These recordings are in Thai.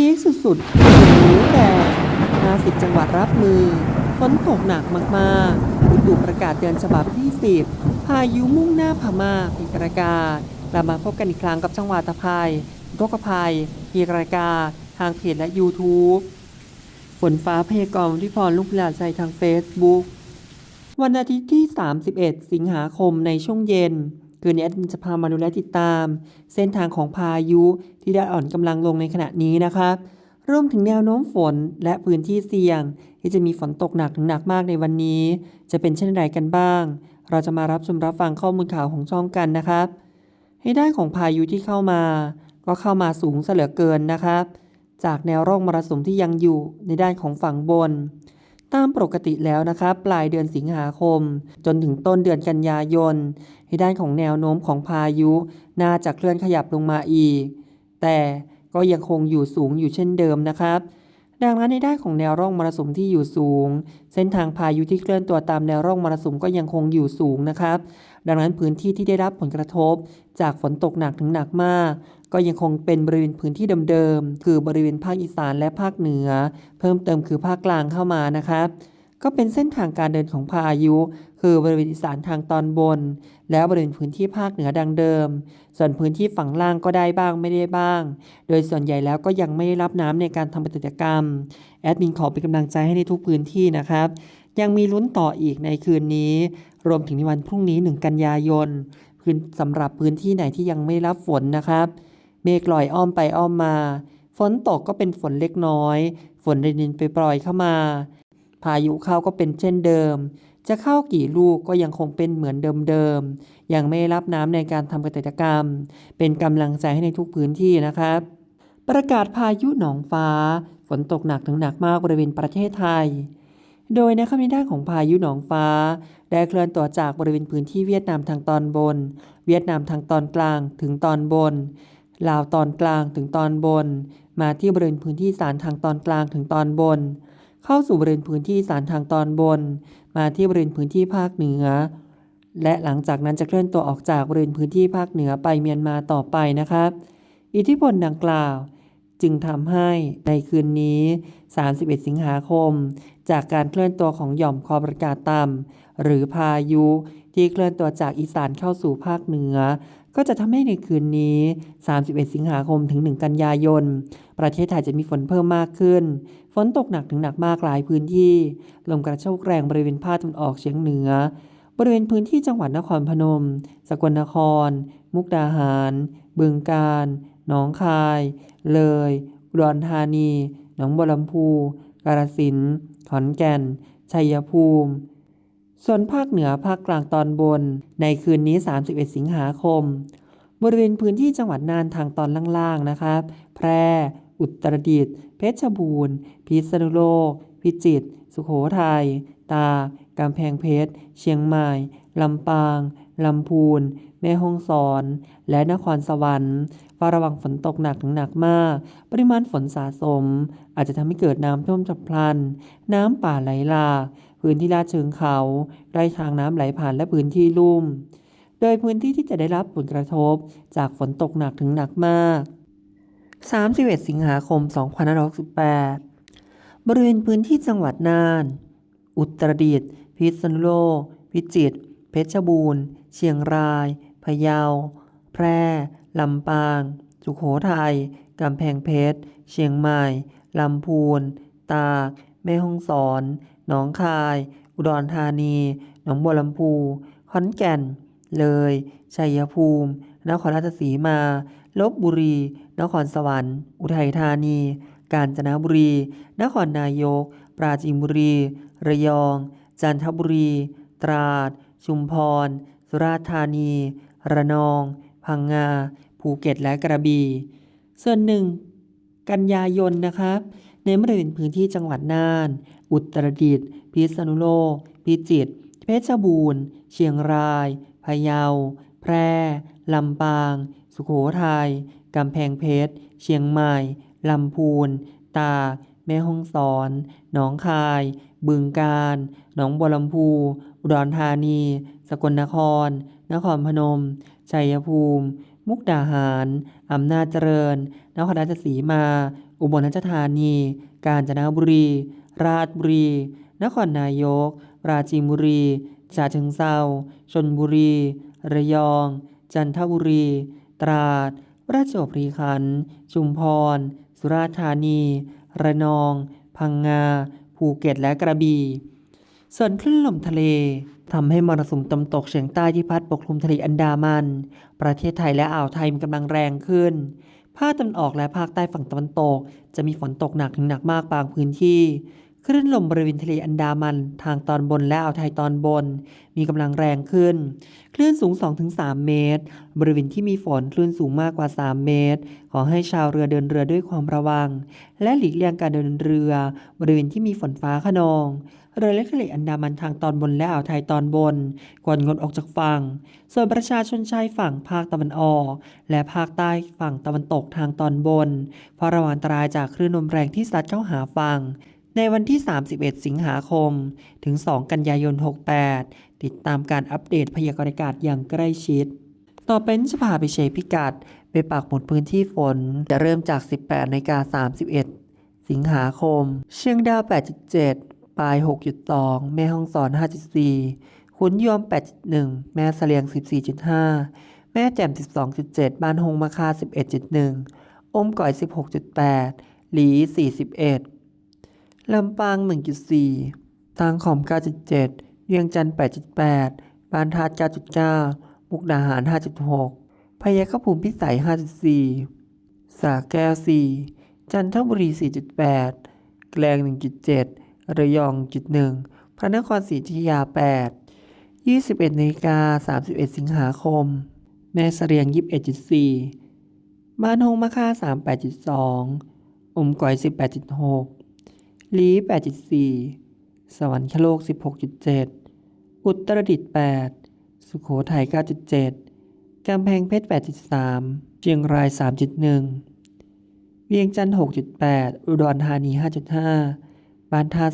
พีคสุดๆโอ้โหแต่50 จังหวัดรับมือฝนตกหนักมากๆอุตุประกาศเตือนฉบับที่10พายุมุ่งหน้าพม่าพีกรากาศเรามาพบกันอีกครั้งกับจังหวัดตะไคร่อุกภัยพีกรากาศทางเพจและ YouTube ฝนฟ้าพยากรณ์ที่พรลูกหลานใจทาง Facebook วันอาทิตย์ที่ 31 สิงหาคมในช่วงเย็น คืนนี้แอดมินจะพามาดูและติดตาม เส้นทางของพายุที่ได้อ่อนกำลังลงในขณะนี้นะครับรวมถึงแนวโน้มฝนและพื้นที่เสี่ยง ที่จะมีฝนตกหนักถึงหนักมากในวันนี้ จะเป็นเช่นไรกันบ้าง เราจะมารับชมรับฟังข้อมูลข่าวของช่องกันนะครับให้ด้านของพายุที่เข้ามา ก็เข้ามาสูงเสลือเกินนะครับ จากแนวร่องมรสุมที่ยังอยู่ในด้านของฝั่งบน ตามปกติแล้วนะครับ ปลายเดือนสิงหาคม จนถึงต้นเดือนกันยายนในด้านของแนวโน้มของพายุ น่าจะเคลื่อนขยับลงมาอีก แต่ก็ยังคงอยู่สูงอยู่เช่นเดิมนะครับ ดังนั้นในด้านของแนวร่องมรสุมที่อยู่สูง เส้นทางพายุที่เคลื่อนตัวตามแนวร่องมรสุมก็ยังคงอยู่สูงนะครับ ดังนั้นพื้นที่ที่ได้รับผลกระทบ จากฝนตกหนักถึงหนักมาก ก็ยังคงเป็นบริเวณพื้นที่เดิมๆคือบริเวณภาคอีสานและภาคเหนือ เพิ่มเติมคือภาคกลางเข้ามานะครับ ก็เป็นเส้นทางการเดินของพายุ คือบริเวณอีสานทางตอนบน แล้วบริเวณพื้นที่ภาคเหนือดังเดิม ส่วนพื้นที่ฝั่งล่างก็ได้บ้างไม่ได้บ้าง โดยส่วนใหญ่แล้วก็ยังไม่ได้รับน้ำในการทำกิกรรม แอดมินขอเป็นกำลังใจให้ในทุกพื้นที่นะครับ ยังมีลุ้นต่ออีกในคืนนี้ รวมถึงในวันพรุ่งนี้ 1 กันยายนพื้นสำหรับพื้นที่ไหนที่ยังไม่รับฝนนะครับ เมฆลอยอ้อมไปอ้อมมา ฝนตกก็เป็นฝนเล็กน้อย ฝนในดินไปปล่อยเข้ามา พายุเข้าก็เป็นเช่นเดิม จะเข้ากี่ลูกก็ยังคงเป็นเหมือนเดิมๆ ยังไม่รับน้ำในการทำเกษตรกรรม เป็นกำลังใจให้ในทุกพื้นที่นะครับประกาศพายุหนองฟ้า ฝนตกหนักถึงหนักมากบริเวณประเทศไทย โดยนะครับในด้านของพายุหนองฟ้า ได้เคลื่อนตัวจากบริเวณพื้นที่เวียดนามทางตอนบน เวียดนามทางตอนกลางถึงตอนบน ลาวตอนกลางถึงตอนบน มาที่บริเวณพื้นที่สานทางตอนกลางถึงตอนบน เข้าสู่บริเวณพื้นที่สานทางตอนบน มาที่บริเวณพื้นที่ภาคเหนือ และหลังจากนั้นจะเคลื่อนตัวออกจากบริเวณพื้นที่ภาคเหนือไปเมียนมาต่อไปนะครับ อิทธิพลดังกล่าวจึงทำให้ในคืนนี้ 31 สิงหาคม จากการเคลื่อนตัวของหย่อมความกดอากาศต่ำหรือพายุ ที่เคลื่อนตัวจากอีสานเข้าสู่ภาคเหนือ ก็จะทำให้ในคืนนี้ 31 สิงหาคมถึง 1 กันยายน ประเทศไทยจะมีฝนเพิ่มมากขึ้น ฝนตกหนักถึงหนักมากหลายพื้นที่ ลมกระโชกแรงบริเวณภาคตะวันออกเฉียงเหนือ บริเวณพื้นที่จังหวัดนครพนม สกลนคร มุกดาหาร บึงกาฬ หนองคาย เลยอุดรธานี หนองบัวลำพู กาฬสินธุ์ขอนแก่น ชัยภูมิ ส่วนภาคเหนือภาคกลางตอนบน ในคืนนี้ 31 สิงหาคม บริเวณพื้นที่จังหวัดน่านทางตอนล่างๆนะครับ แพร่ อุตรดิตถ์เพชรบูรณ์ พิษณุโลก พิจิตร สุโขทัย ตากกำแพงเพชร เชียงใหม่ ลำปาง ลำพูน แม่ฮ่องสอน และนครสวรรค์เฝ้าระวังฝนตกหนักถึงหนักมาก ปริมาณฝนสะสม อาจจะทำให้เกิดน้ำท่วมฉับพลัน น้ำป่าไหลหลากพื้นที่ลาดเชิงเขาใกล้ทางน้ำไหลผ่านและพื้นที่ลุ่ม โดยพื้นที่ที่จะได้รับผลกระทบจากฝนตกหนักถึงหนักมาก 31 สิงหาคม 2568 บริเวณพื้นที่จังหวัดน่าน อุตรดิตถ์ พิษณุโลก พิจิตร เพชรบูรณ์ เชียงราย พะเยา แพร่ ลำปาง สุโขทัย กำแพงเพชร เชียงใหม่ ลำพูน ตาก แม่ฮ่องสอน หนองคาย อุดรธานี หนองบัวลำพู ขอนแก่น เลย ชัยภูมิ นครราชสีมา ลบบุรี นครสวรรค์ อุทัยธานี กาญจนบุรี นครนายก ปราจีนบุรี ระยอง จันทบุรี ตราด ชุมพร สุราษฎร์ธานี ระนอง พังงา ภูเก็ตและกระบี่ ส่วนหนึ่ง กันยายนนะครับ ในบริเวณพื้นที่จังหวัดน่าน อุตรดิตถ์พิษณุโลก พิจิตร เพชรบูรณ์ เชียงราย พะเยา แพร่ ลำปาง สุโขทัย กำแพงเพชร เชียงใหม่ ลำพูน ตาก แม่ฮ่องสอน หนองคาย บึงกาฬ หนองบัวลำพู อุดรธานี สกลนคร นครพนม ชัยภูมิ มุกดาหาร อำนาจเจริญ นครราชสีมา อุบลราชธานี กาญจนบุรี ราชบุรี นครนายก ปราจีนบุรีฉะเชิงเทราชลบุรี ระยอง จันทบุรี ตราด ประจวบคีรีขันธ์ชุมพร สุราษฎร์ธานี ระนอง พังงา ภูเก็ตและกระบี่ ส่วนคลื่นลมทะเลทำให้มรสุมตะวันตกเฉียงใต้ที่พัดปกคลุมทะเลอันดามัน ประเทศไทยและอ่าวไทยมีกำลังแรงขึ้น ภาคตะวันออกและภาคใต้ฝั่งตะวันตก จะมีฝนตกหนักถึงหนักมากบางพื้นที่คลื่นลมบริเวณทะเลอันดามันทางตอนบนและอ่าวไทยตอนบน มีกำลังแรงขึ้น คลื่นสูง 2-3 เมตร บริเวณที่มีฝนคลื่นสูงมากกว่า 3 เมตร ขอให้ชาวเรือเดินเรือด้วยความระวัง และหลีกเลี่ยงการเดินเรือ บริเวณที่มีฝนฟ้าขนอง เรือเล็กทะเลอันดามันทางตอนบนและอ่าวไทยตอนบนควรงดออกจากฝั่ง ส่วนประชาชนชายฝั่งภาคตะวันออก และภาคใต้ฝั่งตะวันตกทางตอนบนเฝ้าระวังอันตรายจากคลื่นลมแรงที่ซัดเข้าหาฝั่ง ในวันที่ 31 สิงหาคม ถึง 2 กันยายน 68 ติดตามการอัปเดตพยากรณ์อากาศอย่างใกล้ชิด ต่อไปนี้จะพาไปเช็คพิกัดไปปักหมุดพื้นที่ฝนจะเริ่มจาก 18นาฬิกา31 สิงหาคม เชียงดาว 8.7 ปลาย 6.2 แม่ฮ่องสอน 5.4 ขุนยวม8.1 แม่เสลียง 14.5 แม่แจ่ม 12.7 บ้านฮงมาคา 11.1 อมก่อย 16.8 หลี 41 ลำปาง 1.4 ทางขอม 9.7 เวียงจันทร์ 8.8 บ้านทาด 9.9 มุกดาหาร 5.6 พยาคภูมิพิสัย 5.4 สาแก้ว 4 จันทบุรี 4.8 แกลง 1.7 ระยอง1.1พระนครศรีอยุธยา 8 21นาฬิกา31 สิงหาคม แม่เสรียง 21.4 บ้านฮงมะค่า 38.2อมก๋อย 18.6 ลี8.4 สวรรคโลก 16.7 อุตรดิตถ์8 สุขโขทัย 9.7 กำแพงเพชร 8.3 เชียงราย 3.1 เวียงจันทร์ 6.8 อุดรธานี 5.5 บานทา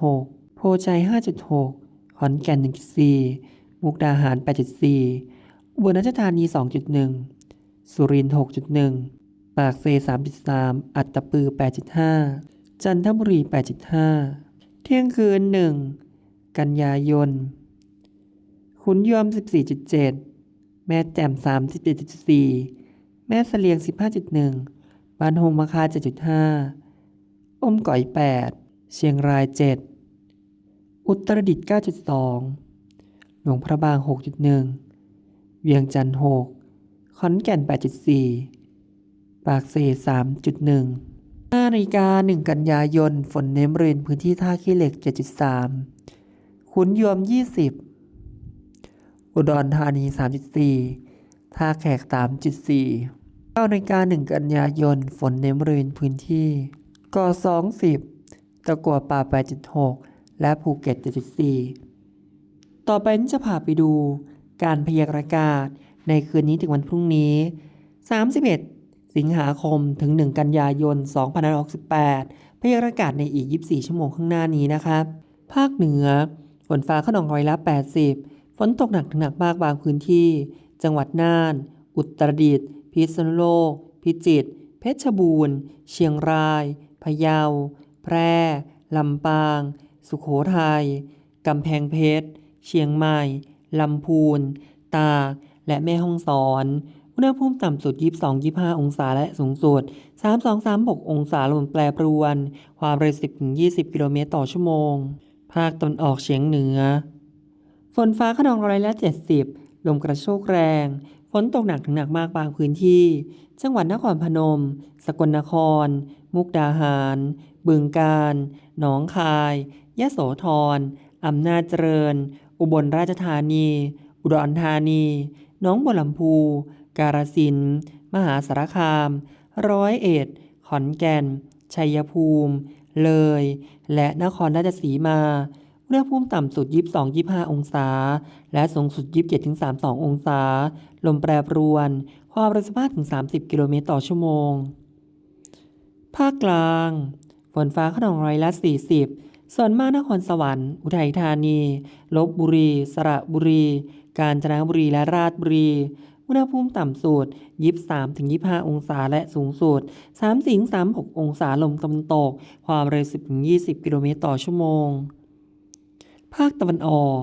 3.6 โพชัย 5.6 ขอนแก่น 1.4 มุกดาหาร 8.4 อุบลราชธานี 2.1 สุรินทร์ 6.1 ปากเซ 3.3 อัตตปือ 8.5 จันทบุรี 8.5 เที่ยงคืน 1 กันยายน ขุนยวม14.7 แม่แจ่ม31.4แม่เสลียง 15.1 บ้านฮงมะคา 7.5อมก่อย 8 เชียงราย 7 อุตรดิตถ์9.2 หลวงพระบาง 6.1 เวียงจันทร์ 6 ขอนแก่น 8.4 ปากเซ3.1 5นาฬิกา 1 กันยายน ฝนเน้นบริเวณพื้นที่ท่าขี้เหล็ก 7.3 ขุนยวม 20 อุดรธานี 3.4 ท่าแขก 3.4 9นาฬิกา 1 กันยายน ฝนเน้นบริเวณพื้นที่ก่อ20 ตะกัวป่า 8.6 และภูเก็ต 7.4 ต่อไปนี้จะพาไปดู การพยากรณ์อากาศในคืนนี้ถึงวันพรุ่งนี้ 31 สิงหาคมถึง 1 กันยายน 2568 พยากรณ์อากาศในอีก 24 ชั่วโมงข้างหน้านี้นะครับ ภาคเหนือ ฝนฟ้าขนองร้อยละ 80 ฝนตกหนักถึงหนักมากบางพื้นที่ จังหวัดน่าน อุตรดิตถ์พิษณุโลก พิจิตร เพชรบูรณ์ เชียงราย พะเยา แพร่ ลำปาง สุโขทัย กำแพงเพชร เชียงใหม่ ลำพูน ตาก และแม่ฮ่องสอน อุณหภูมิต่ำสุด 22-25 องศาและสูงสุด 32-36 องศาลมแปรปรวน ความเร็ว 10-20 กิโลเมตรต่อชั่วโมง ภาคตะวันออกเฉียงเหนือ ฝนฟ้าขนองร้อยละ 70 ลมกระโชกแรง ฝนตกหนักถึงหนักมากบางพื้นที่ จังหวัดนครพนม สกลนคร มุกดาหาร บึงกาฬหนองคาย ยะโสธร อำนาจเจริญ อุบลราชธานี อุดรธานีหนองบัวลำพู กาฬสินธุ์มหาสารคาม ร้อยเอ็ด ขอนแก่น ชัยภูมิ เลย และนครราชสีมา อุณหภูมิต่ำสุด 22-25 องศา และสูงสุด 27-32 องศา ลมแปรปรวน ความเร็ว15-30 กิโลเมตรต่อชั่วโมงภาคกลาง ฝนฟ้าขนองร้อยละ 40 ส่วนมากนครสวรรค์ อุทัยธานีลบบุรี สระบุรี กาญจนบุรีและราชบุรี อุณหภูมิต่ำสุด 23ถึง25 องศาและสูงสุด3ถึง36 องศาลมตะวันตก ความเร็ว 10ถึง20 กิโลเมตรต่อชั่วโมง ภาคตะวันออก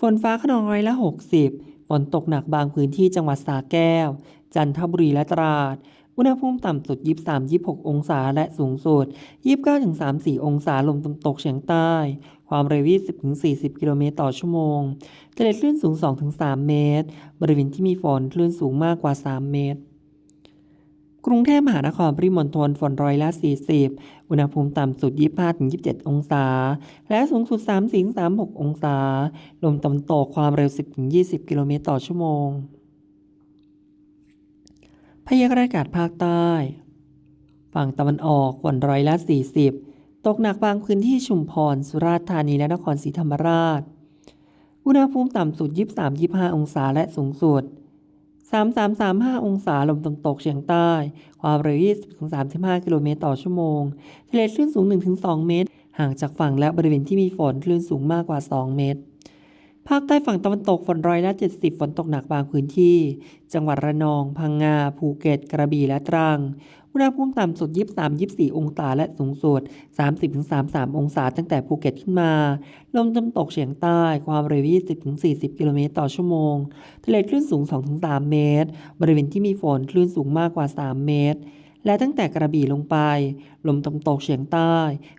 ฝนฟ้าขนองร้อยละ 60 ฝนตกหนักบางพื้นที่จังหวัดสระแก้ว จันทบุรีและตราด อุณหภูมิต่ำสุด 23-26 องศา และสูงสุด 29-34 องศา ลมตะวันตกเฉียงใต้ ความเร็ว 20-40 กิโลเมตรต่อชั่วโมงทะเลคลื่นสูง 2-3 เมตร บริเวณที่มีฝนคลื่นสูงมากกว่า 3 เมตร กรุงเทพมหานครปริมณฑลฝนร้อยละ 40 อุณหภูมิต่ำสุด 25-27 องศา และสูงสุด 3-36 องศา ลมตะวันตกความเร็ว 10-20 กิโลเมตรต่อชั่วโมง พยากรณ์อากาศภาคใต้ ฝั่งตะวันออกฝนร้อยละ 40 ตกหนักบางพื้นที่ชุมพร สุราษฎร์ธานีและนครศรีธรรมราช อุณหภูมิต่ำสุด 23-25 องศาและสูงสุด 33-35 องศาลมตะวันตกเฉียงใต้ ความเร็ว 20-35 กิโลเมตรต่อชั่วโมง ทะเลคลื่นสูง 1-2 เมตร ห่างจากฝั่งและบริเวณที่มีฝนคลื่นสูงมากกว่า 2 เมตร ภาคใต้ฝั่งตะวันตกฝนร้อยละ 70 ฝนตกหนักบางพื้นที่ จังหวัดระนอง พังงา ภูเก็ต กระบี่ และตรัง อุณหภูมิต่ำสุด 23-24 องศา และสูงสุด 30-33 องศา ตั้งแต่ภูเก็ตขึ้นมา ลมตะวันตกเฉียงใต้ ความเร็ว 20-40 กิโลเมตรต่อชั่วโมง ทะเลคลื่นสูง 2-3 เมตร บริเวณที่มีฝนคลื่นสูงมากกว่า 3 เมตร และตั้งแต่กระบี่ลงไป ลมตะวันตกเฉียงใต้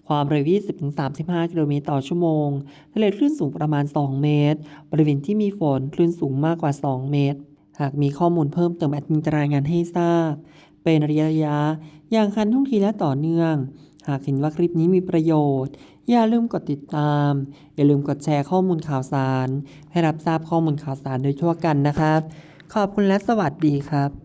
ความเร็ว 20-35 กิโลเมตรต่อชั่วโมง ทะเลคลื่นสูงประมาณ 2 เมตร บริเวณที่มีฝนคลื่นสูงมากกว่า 2 เมตร หากมีข้อมูลเพิ่มเติมแอดมินจะรายงานให้ทราบ เป็นระยะยะอย่างคันท่งทีและต่อเนื่อง หากเห็นว่าคลิปนี้มีประโยชน์ อย่าลืมกดติดตาม อย่าลืมกดแชร์ข้อมูลข่าวสาร ให้รับทราบข้อมูลข่าวสารโดยทั่วกันนะครับ ขอบคุณและสวัสดีครับ